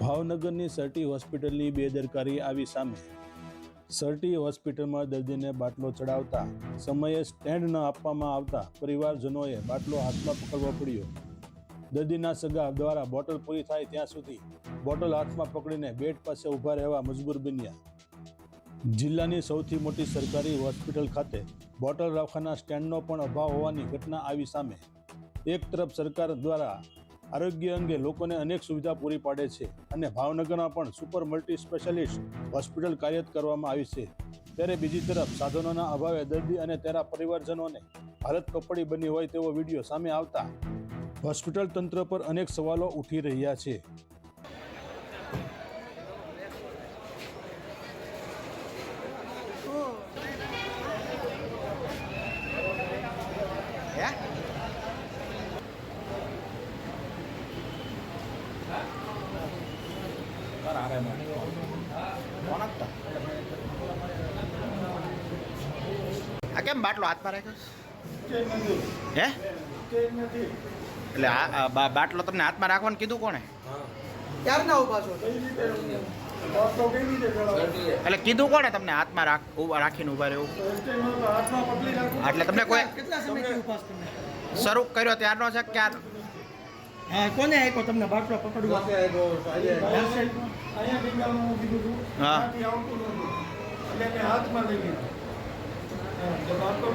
ભાવનગરની સર્ટી હોસ્પિટલની બેદરકારી આવી સામે. સર્ટી હોસ્પિટલમાં દર્દીને બાટલો ચડાવતા, સમયે સ્ટેન્ડ ન આપવામાં આવતા પરિવારજનોએ બાટલો હાથમાં પકડવો પડ્યો. દર્દીના સગા દ્વારા બોટલ પૂરી થાય ત્યાં સુધી બોટલ હાથમાં પકડીને બેડ પાસે ઊભા રહેવા મજબૂર બન્યા. જિલ્લાની સૌથી મોટી સરકારી હોસ્પિટલ ખાતે બોટલ રાખવાના સ્ટેન્ડનો પણ અભાવ હોવાની ઘટના આવી સામે. એક તરફ સરકાર દ્વારા આરોગ્ય અંગે લોકોને અનેક સુવિધા પૂરી પાડે છે અને ભાવનગરમાં પણ સુપર મલ્ટી સ્પેશિયાલિસ્ટ હોસ્પિટલ કાર્યરત કરવામાં આવી છે. ત્યારે બીજી તરફ સાધનોના અભાવે દર્દી અને તેના પરિવારજનોને હાલત કપડી બની હોય તેવો વીડિયો સામે આવતા હોસ્પિટલ તંત્ર પર અનેક સવાલો ઉઠી રહ્યા છે. હે કોણ હતા આ કેમ બાટલો હાથમાં રાખ્યો હે? એટલે આ બાટલો તમને હાથમાં રાખવાનું કીધું કોણે? ઊભા એટલે કીધું કોણે તમને હાથમાં રાખ ઊભા રાખીને ઊભા રહેવું? એટલે તમને કોઈ કેટલા સમયથી ઉપાસ તમે? શરૂ કર્યો ત્યારનો છે કે ક્યાર હા કોને આપ્યો તમને બાટલો પકડવા? હા હાથમાં લઈ લીધો. બાટલો